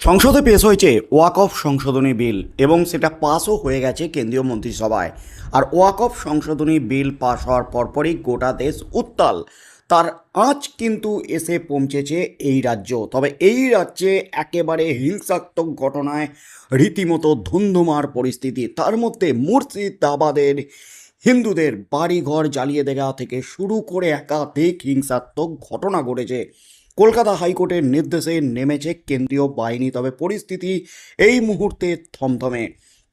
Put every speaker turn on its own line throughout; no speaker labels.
সংসদে পেশ হয়েছে ওয়াক অফ সংশোধনী বিল এবং সেটা পাসও হয়ে গেছে কেন্দ্রীয় মন্ত্রিসভায়। আর ওয়াক অফ সংশোধনী বিল পাস হওয়ার পরপরই গোটা দেশ উত্তাল। তার আঁচ কিন্তু এসে পৌঁছেছে এই রাজ্য। তবে এই রাজ্যে একেবারে হিংসাত্মক ঘটনায় রীতিমতো ধুন্ধুমার পরিস্থিতি। তার মধ্যে মুর্শিদাবাদের হিন্দুদের বাড়িঘর জ্বালিয়ে দেওয়া থেকে শুরু করে একাধিক হিংসাত্মক ঘটনা ঘটেছে। কলকাতা হাইকোর্টের নির্দেশে নেমেছে কেন্দ্রীয় বাহিনী, তবে পরিস্থিতি এই মুহূর্তে থমথমে।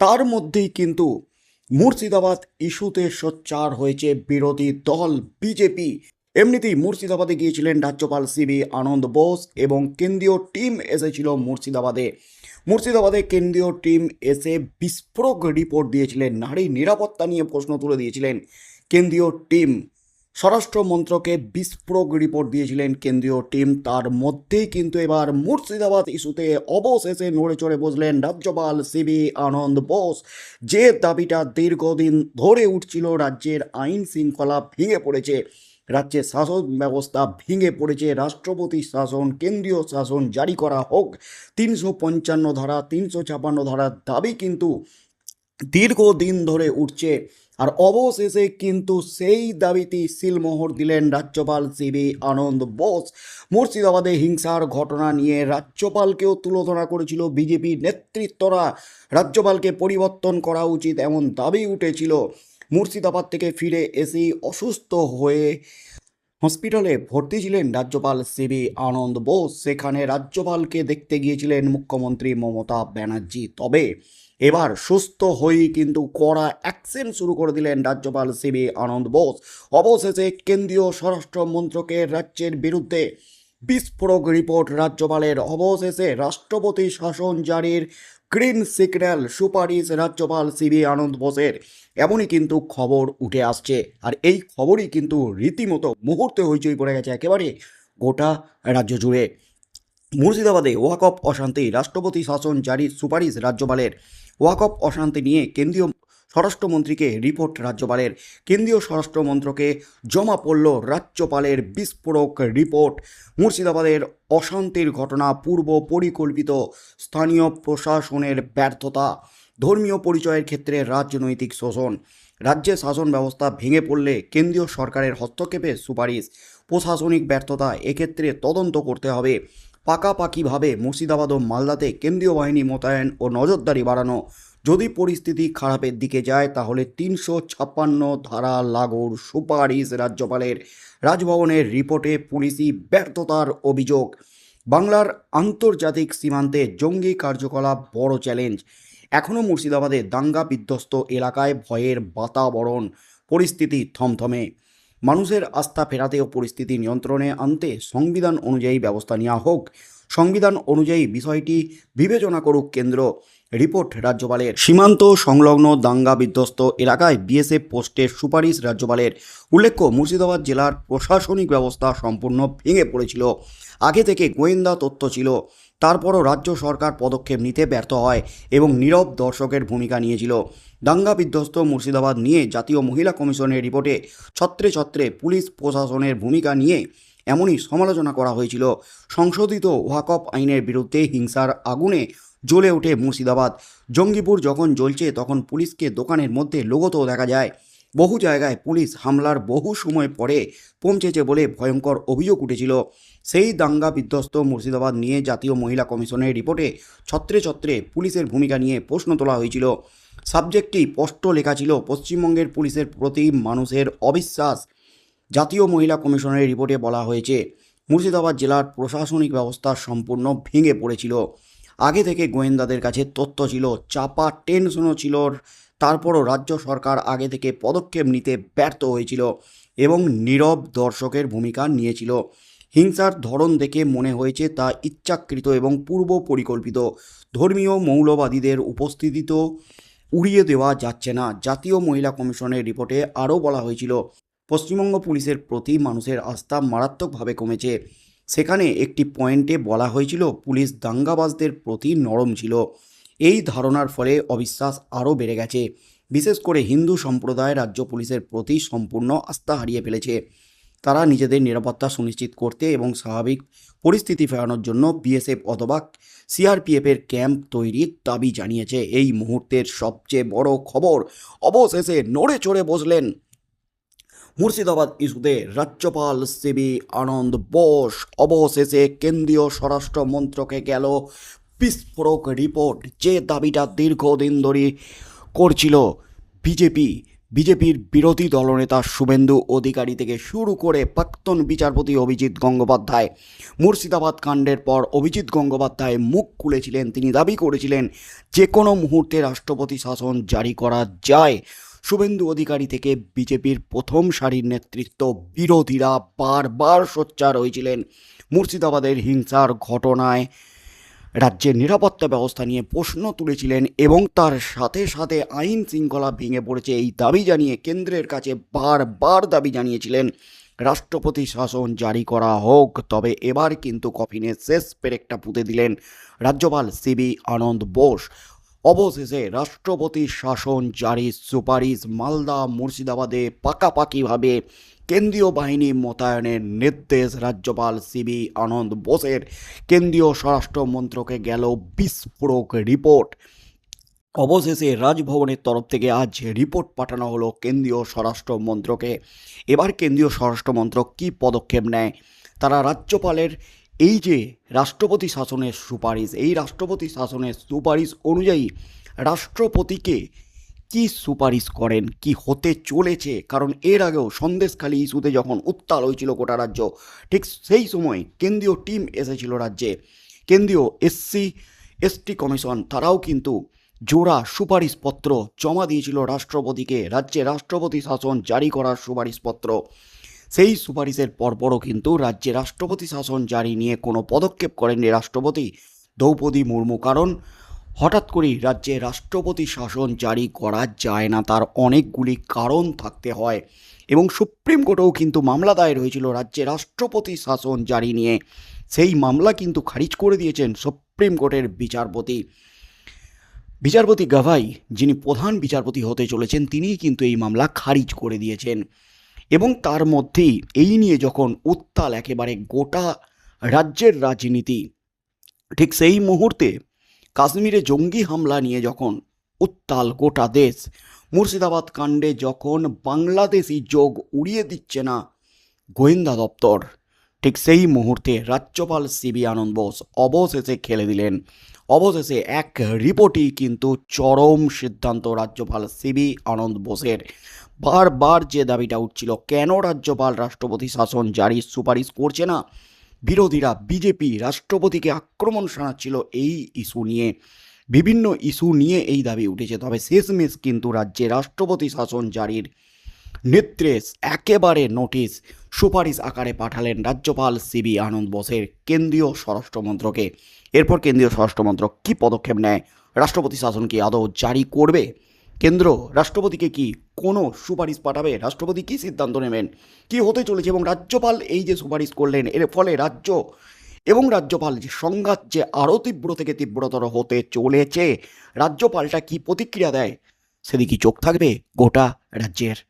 তার মধ্যেই কিন্তু মুর্শিদাবাদ ইস্যুতে সোচ্চার হয়েছে বিরোধী দল বিজেপি। এমনিতেই মুর্শিদাবাদে গিয়েছিলেন রাজ্যপাল সিবি আনন্দ বোস এবং কেন্দ্রীয় টিম এসেছিল মুর্শিদাবাদে। মুর্শিদাবাদে কেন্দ্রীয় টিম এসে বিস্ফোরক রিপোর্ট দিয়েছিলেন, নারী নিরাপত্তা নিয়ে প্রশ্ন তুলে দিয়েছিলেন কেন্দ্রীয় টিম। স্বরাষ্ট্র মন্ত্রকে বিস্ফোরক রিপোর্ট দিয়েছিলেন কেন্দ্রীয় টিম। তার মধ্যেই কিন্তু এবার মুর্শিদাবাদ ইস্যুতে অবশেষে নড়ে চড়ে বসলেন রাজ্যপাল সিবি আনন্দ বোস। যে দাবিটা দীর্ঘদিন ধরে উঠছিল, রাজ্যের আইন শৃঙ্খলা ভেঙে পড়েছে, রাজ্যের শাসন ব্যবস্থা ভেঙে পড়েছে, রাষ্ট্রপতি শাসন, কেন্দ্রীয় শাসন জারি করা হোক, তিনশো পঞ্চান্ন ধারা, তিনশো ছাপান্ন ধারার দাবি কিন্তু দীর্ঘদিন ধরে উঠছে। আর অবশেষে কিন্তু সেই দাবিটি সিলমোহর দিলেন রাজ্যপাল সিবি আনন্দ বোস। মুর্শিদাবাদে হিংসার ঘটনা নিয়ে রাজ্যপালকেও তুলোধনা করেছিল বিজেপি নেতৃত্বরা। রাজ্যপালকে পরিবর্তন করা উচিত এমন দাবি উঠেছিল। মুর্শিদাবাদ থেকে ফিরে এসেই অসুস্থ হয়ে হসপিটালে ভর্তি ছিলেন রাজ্যপাল সিবি আনন্দ বোস। সেখানে রাজ্যপালকে দেখতে গিয়েছিলেন মুখ্যমন্ত্রী মমতা ব্যানার্জি। তবে এবার সুস্থ হয়েই কিন্তু কড়া অ্যাকশন শুরু করে দিলেন রাজ্যপাল সিবি আনন্দ বোস। অবশেষে কেন্দ্রীয় স্বরাষ্ট্র মন্ত্রকের রাজ্যের বিরুদ্ধে বিস্ফোরক রিপোর্ট রাজ্যপালের। অবশেষে রাষ্ট্রপতি শাসন জারির গ্রিন সিগন্যাল সুপারিশ রাজ্যপাল সিবি আনন্দ বোসের। এমনই কিন্তু খবর উঠে আসছে। আর এই খবরই কিন্তু রীতিমতো মুহূর্তে হইচই পড়ে গেছে একেবারে গোটা রাজ্য জুড়ে। মুর্শিদাবাদে ওয়াকফ অশান্তি, রাষ্ট্রপতি শাসন জারির সুপারিশ রাজ্যপালের। ওয়াকফ অশান্তি নিয়ে কেন্দ্রীয় স্বরাষ্ট্রমন্ত্রীকে রিপোর্ট রাজ্যপালের। কেন্দ্রীয় স্বরাষ্ট্রমন্ত্রকে জমা পড়ল রাজ্যপালের বিস্ফোরক রিপোর্ট। মুর্শিদাবাদের অশান্তির ঘটনা পূর্ব পরিকল্পিত স্থানীয় প্রশাসনের ব্যর্থতা, ধর্মীয় পরিচয়ের ক্ষেত্রে রাজনৈতিক শোষণ। রাজ্যে শাসন ব্যবস্থা ভেঙে পড়লে কেন্দ্রীয় সরকারের হস্তক্ষেপের সুপারিশ। প্রশাসনিক ব্যর্থতা এক্ষেত্রে তদন্ত করতে হবে। পাকাপাকিভাবে মুর্শিদাবাদ ও মালদাতে কেন্দ্রীয় বাহিনী মোতায়েন ও নজরদারি বাড়ানো। যদি পরিস্থিতি খারাপের দিকে যায়, তাহলে তিনশো ছাপ্পান্ন ধারা লাগুর সুপারিশ রাজ্যপালের। রাজভবনের রিপোর্টে পুলিশি ব্যর্থতার অভিযোগ। বাংলার আন্তর্জাতিক সীমান্তে জঙ্গি কার্যকলাপ বড় চ্যালেঞ্জ। এখনও মুর্শিদাবাদে দাঙ্গা বিধ্বস্ত এলাকায় ভয়ের বাতাবরণ। পরিস্থিতি থমথমে। মানুষের আস্থা ফেরাতে ও পরিস্থিতি নিয়ন্ত্রণে আনতে সংবিধান অনুযায়ী ব্যবস্থা নেওয়া হোক। সংবিধান অনুযায়ী বিষয়টি বিবেচনা করুক কেন্দ্র। রিপোর্ট রাজ্যপালের। সীমান্ত সংলগ্ন দাঙ্গা বিধ্বস্ত এলাকায় বিএসএফ পোস্টের সুপারিশ রাজ্যপালের। উল্লেখ্য, মুর্শিদাবাদ জেলার প্রশাসনিক ব্যবস্থা সম্পূর্ণ ভেঙে পড়েছিল। আগে থেকে গোয়েন্দা তথ্য ছিল। তারপরও রাজ্য সরকার পদক্ষেপ নিতে ব্যর্থ হয় এবং নীরব দর্শকের ভূমিকা নিয়েছিল। দাঙ্গা বিধ্বস্ত মুর্শিদাবাদ নিয়ে জাতীয় মহিলা কমিশনের রিপোর্টে ছত্রে ছত্রে পুলিশ প্রশাসনের ভূমিকা নিয়ে এমনই সমালোচনা করা হয়েছিল। সংশোধিত ওয়াকফ আইনের বিরুদ্ধে হিংসার আগুনে জ্বলে ওঠে মুর্শিদাবাদ। জঙ্গিপুর যখন জ্বলছে তখন পুলিশকে দোকানের মধ্যে লোগোতেও দেখা যায় বহু জায়গায় পুলিশ হামলার বহু সময় পরে পৌঁছেছে বলে ভয়ঙ্কর অভিযোগ উঠেছিল। সেই দাঙ্গা বিধ্বস্ত মুর্শিদাবাদ নিয়ে জাতীয় মহিলা কমিশনের রিপোর্টে ছত্রে ছত্রে পুলিশের ভূমিকা নিয়ে প্রশ্ন তোলা হয়েছিল। সাবজেক্টটি স্পষ্ট লেখা ছিল, পশ্চিমবঙ্গের পুলিশের প্রতি মানুষের অবিশ্বাস। জাতীয় মহিলা কমিশনের রিপোর্টে বলা হয়েছে, মুর্শিদাবাদ জেলার প্রশাসনিক ব্যবস্থা সম্পূর্ণ ভেঙে পড়েছিল। আগে থেকে গোয়েন্দাদের কাছে তথ্য ছিল, চাপা টেনশনও ছিল তারপরও রাজ্য সরকার আগে থেকে পদক্ষেপ নিতে ব্যর্থ হয়েছিল এবং নীরব দর্শকের ভূমিকা নিয়েছিল। হিংসার ধরন দেখে মনে হয়েছে তা ইচ্ছাকৃত এবং পূর্ব পরিকল্পিত। ধর্মীয় মৌলবাদীদের উপস্থিতিতেও উড়িয়ে দেওয়া যাচ্ছে না, জাতীয় মহিলা কমিশনের রিপোর্টে আরও বলা হয়েছিল। পশ্চিমবঙ্গ পুলিশের প্রতি মানুষের আস্থা মারাত্মকভাবে কমেছে। সেখানে একটি পয়েন্টে বলা হয়েছিল, পুলিশ দাঙ্গাবাজদের প্রতি নরম ছিল। এই ধারণার ফলে অবিশ্বাস আরও বেড়ে গেছে। বিশেষ করে হিন্দু সম্প্রদায় রাজ্য পুলিশের প্রতি সম্পূর্ণ আস্থা হারিয়ে ফেলেছে। তারা নিজেদের নিরাপত্তা সুনিশ্চিত করতে এবং স্বাভাবিক পরিস্থিতি ফেরানোর জন্য বিএসএফ অথবা সিআরপিএফের ক্যাম্প তৈরির দাবি জানিয়েছে। এই মুহূর্তের সবচেয়ে বড় খবর, অবশেষে নড়ে চড়ে বসলেন মুর্শিদাবাদ ইস্যুতে রাজ্যপাল সিবি আনন্দ বোস। অবশেষে কেন্দ্রীয় স্বরাষ্ট্র মন্ত্রকে গেল বিস্ফোরক রিপোর্ট যে দাবিটা দীর্ঘদিন ধরে করছিল বিজেপি, বিজেপির বিরোধী দলনেতা শুভেন্দু অধিকারী থেকে শুরু করে প্রাক্তন বিচারপতি অভিজিৎ গঙ্গোপাধ্যায়, মুর্শিদাবাদ কাণ্ডের পর অভিজিৎ গঙ্গোপাধ্যায় মুখ খুলেছিলেন। তিনি দাবি করেছিলেন যে কোনো মুহূর্তে রাষ্ট্রপতি শাসন জারি করা যায়। শুভেন্দু অধিকারী থেকে বিজেপির প্রথম সারির নেতৃত্ব বিরোধীরা বারবার সোচ্চার হয়েছিলেন। মুর্শিদাবাদের হিংসার ঘটনায় রাজ্যের নিরাপত্তা ব্যবস্থা নিয়ে প্রশ্ন তুলেছিলেন এবং তার সাথে সাথে আইন শৃঙ্খলা ভেঙে পড়েছে এই দাবি জানিয়ে কেন্দ্রের কাছে বারবার দাবি জানিয়েছিলেন। রাষ্ট্রপতি শাসন জারি করা হোক, তবে এবার কিন্তু কফিনে শেষ পেরেকটা পুঁতে দিলেন রাজ্যপাল সিবি আনন্দ বোস। অবশেষে রাষ্ট্রপতি শাসন জারির সুপারিশ মালদা মুর্শিদাবাদে পাকাপাকিভাবে কেন্দ্রীয় বাহিনী মোতায়েনের নির্দেশ রাজ্যপাল সিবি আনন্দ বোসের। কেন্দ্রীয় স্বরাষ্ট্র মন্ত্রকে গেল বিস্ফোরক রিপোর্ট। অবশেষে রাজভবনের তরফ থেকে আজ রিপোর্ট পাঠানো হলো কেন্দ্রীয় স্বরাষ্ট্র মন্ত্রকে। এবার কেন্দ্রীয় স্বরাষ্ট্র মন্ত্রক কী পদক্ষেপ নেয়? তারা রাজ্যপালের এই যে রাষ্ট্রপতি শাসনের সুপারিশ, এই রাষ্ট্রপতি শাসনের সুপারিশ অনুযায়ী রাষ্ট্রপতিকে কি সুপারিশ করেন, কি হতে চলেছে? কারণ এর আগেও সন্দেশখালী ইস্যুতে যখন উত্তাল হয়েছিল গোটা রাজ্য, ঠিক সেই সময় কেন্দ্রীয় টিম এসেছিল রাজ্যে। কেন্দ্রীয় এসসি এসটি কমিশন, তারাও কিন্তু জোড়া সুপারিশপত্র জমা দিয়েছিল রাষ্ট্রপতিকে। রাজ্যে রাষ্ট্রপতি শাসন জারি করার সুপারিশপত্র। সেই সুপারিশের পরপরও কিন্তু রাজ্যে রাষ্ট্রপতি শাসন জারি নিয়ে কোনো পদক্ষেপ করেননি রাষ্ট্রপতি। দ্রৌপদী মুর্মু, কারণ হঠাৎ করেই রাজ্যে রাষ্ট্রপতি শাসন জারি করা যায় না, তার অনেকগুলি কারণ থাকতে হয়। এবং সুপ্রিম কোর্টেও কিন্তু মামলা দায়ের হয়েছিল রাজ্যে রাষ্ট্রপতি শাসন জারি নিয়ে। সেই মামলা কিন্তু খারিজ করে দিয়েছেন সুপ্রিম কোর্টের বিচারপতি। বিচারপতি গাভাই, যিনি প্রধান বিচারপতি হতে চলেছেন, তিনিই কিন্তু এই মামলা খারিজ করে দিয়েছেন। এবং তার মধ্যেই এই নিয়ে যখন উত্তাল একেবারে গোটা রাজ্যের রাজনীতি, ঠিক সেই মুহূর্তে কাশ্মীরে জঙ্গি হামলা নিয়ে যখন উত্তাল গোটা দেশ, মুর্শিদাবাদ কাণ্ডে যখন বাংলাদেশি যোগ উড়িয়ে দিচ্ছে না গোয়েন্দা দপ্তর, ঠিক সেই মুহূর্তে রাজ্যপাল সিবি আনন্দ বোস অবশেষে খেলে দিলেন। অবশেষে এক রিপোর্টই কিন্তু চরম সিদ্ধান্ত রাজ্যপাল সিবি আনন্দ বোসের। বারবার যে দাবিটা উঠছিল, কেন রাজ্যপাল রাষ্ট্রপতি শাসন জারির সুপারিশ করছে না? বিরোধীরা বিজেপি রাষ্ট্রপতিকে আক্রমণ শানাচ্ছিল এই ইস্যু নিয়ে। বিভিন্ন ইস্যু নিয়ে এই দাবি উঠেছে, তবে শেষমেশ কিন্তু রাজ্যে রাষ্ট্রপতি শাসন জারির নির্দেশ একেবারে নোটিশ সুপারিশ আকারে পাঠালেন রাজ্যপাল সিবি আনন্দ বোসের কেন্দ্রীয় স্বরাষ্ট্রমন্ত্রকে এরপর কেন্দ্রীয় স্বরাষ্ট্রমন্ত্রক কী পদক্ষেপ নেয়? রাষ্ট্রপতি শাসন কি আদৌ জারি করবে? কেন্দ্র রাষ্ট্রপতিকে কি কোনো সুপারিশ পাঠাবে? রাষ্ট্রপতি কী সিদ্ধান্ত নেবেন? কি হতে চলেছে এবং রাজ্যপাল এই যে সুপারিশ করলেন, এর ফলে রাজ্য এবং রাজ্যপাল যে সংঘাত যে আরও তীব্র থেকে তীব্রতর হতে চলেছে, রাজ্যপালটা কি প্রতিক্রিয়া দেয়? সেদিকে চোখ থাকবে গোটা রাজ্যের?